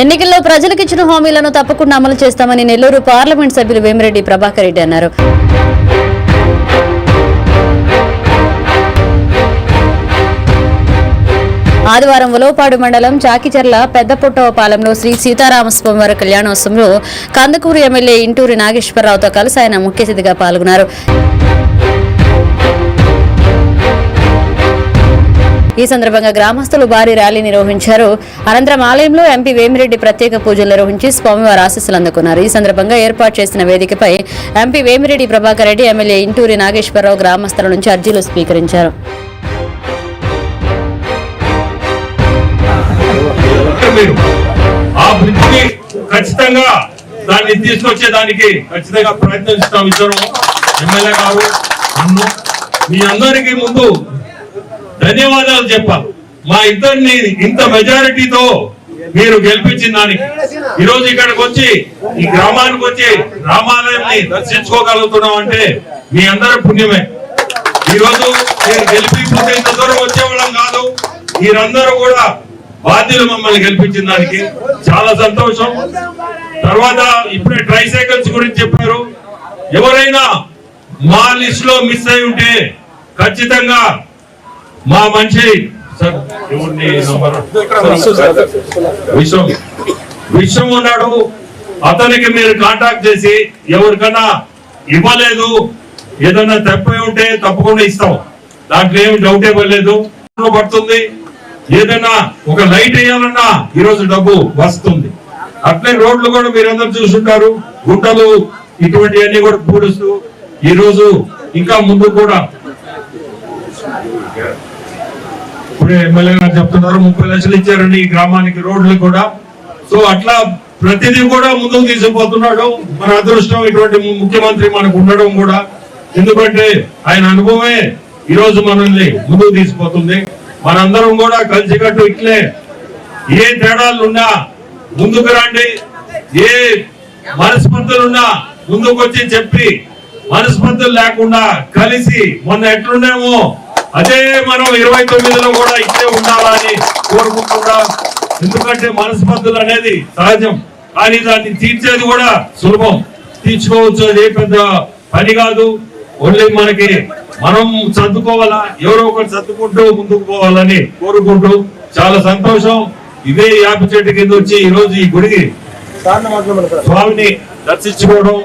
ఎన్నికల్లో ప్రజలకు ఇచ్చిన హామీలను తప్పకుండా అమలు చేస్తామని నెల్లూరు పార్లమెంట్ సభ్యులు వేమిరెడ్డి ప్రభాకర్ రెడ్డి అన్నారు. ఆదివారం ఉలవపాడు మండలం చాకిచర్ల పెద్దపుట్టవపాలెంలో శ్రీ సీతారామస్వామి వారి కళ్యాణోత్సవంలో కందుకూరు ఎమ్మెల్యే ఇంటూరి నాగేశ్వరరావుతో కలిసి ఆయన ముఖ్య అతిథిగా పాల్గొన్నారు. ఈ సందర్భంగా గ్రామస్తులు భారీ ర్యాలీ నిర్వహించారు. అనంతరం ఆలయంలో ఎంపీ వేమిరెడ్డి ప్రత్యేక పూజలు నిర్వహించి స్వామివారి ఆశీస్సులు అందుకున్నారు. ఈ సందర్భంగా ఏర్పాటు చేసిన వేదికపై ఎంపీ వేమిరెడ్డి ప్రభాకర్ రెడ్డి ఎమ్మెల్యే ఇంటూరి నాగేశ్వరరావు గ్రామస్తుల నుంచి అర్జీలు స్వీకరించారు. ఆ బ్రిడ్జిని ఖచ్చితంగా దాన్ని తీసుకొచ్చేదానికి ఖచ్చితంగా ప్రయత్నిస్తాం ఇద్దరు ఎమ్మెల్యే గారు మీ అందరికీ ముందు ధన్యవాదాలు చెప్పాలి మా ఇద్దరిని ఇంత మెజారిటీతో మీరు గెలిపించిన దానికి. ఈరోజు ఇక్కడికి వచ్చి ఈ గ్రామానికి వచ్చి రామాలయాన్ని దర్శించుకోగలుగుతున్నాం అంటే మీ అందరి పుణ్యమే. ఈరోజు మీరు నేను ఇంత దూరం వచ్చేవాళ్ళం కాదు మీరందరూ కూడా బాధ్యులు మమ్మల్ని గెలిపించిన దానికి. చాలా సంతోషం. తర్వాత ఇప్పుడే ట్రైసైకిల్స్ గురించి చెప్పారు. ఎవరైనా మా లిస్ట్లో మిస్ అయి ఉంటే ఖచ్చితంగా మా మంచి విశ్వం. విశ్వం ఉన్నాడు. అతనికి మీరు కాంటాక్ట్ చేసి ఎవరికన్నా ఇవ్వలేదు. ఏదైనా తప్పి ఉంటే తప్పకుండా ఇస్తాం. దాంట్లో ఏమి డౌట్ ఇవ్వలేదు పడుతుంది. ఏదైనా ఒక లైట్ వేయాలన్నా ఈ రోజు డబ్బు వస్తుంది. అట్లే రోడ్లు కూడా మీరందరూ చూసుంటారు. గుంటలు ఇటువంటివన్నీ కూడా పూడుస్తూ ఈ రోజు ఇంకా ముందు కూడా ఇప్పుడే ఎమ్మెల్యే గారు చెప్తున్నారు ముప్పై లక్షలు ఇచ్చారండి ఈ గ్రామానికి రోడ్లు కూడా. సో అట్లా ప్రతిదీ కూడా ముందుకు తీసుకుపోతున్నాడు. మన అదృష్టం ఇటువంటి ముఖ్యమంత్రి మనకు ఉండడం కూడా. ఎందుకంటే ఆయన అనుభవమే ఈ రోజు మనల్ని ముందుకు తీసుకుపోతుంది. మనందరం కూడా కలిసికట్టు ఇట్లే ఏ తేడాలు ఉన్నా ముందుకు రండి ఏ మనస్పర్ధలున్నా ముందుకు వచ్చి చెప్పి మనస్పర్ధలు లేకుండా కలిసి మొన్న ఎట్లున్నామో అదే మనం ఇరవై తొమ్మిదిలో కూడా ఇట్లే ఉండాలని కోరుకుంటున్నా. ఎందుకంటే మనస్పర్ధలు అనేది సహజం. కానీ దాన్ని తీర్చేది కూడా సులభం. తీర్చుకోవచ్చు అది పెద్ద పని కాదు. ఓన్లీ మనకి మనం సర్దుకోవాలా? ఎవరో ఒకరు సర్దుకుంటూ ముందుకు పోవాలని కోరుకుంటూ చాలా సంతోషం. ఇదే యాప చెట్టు కింద వచ్చి ఈ రోజు ఈ గుడికి స్వామిని దర్శించుకోవడం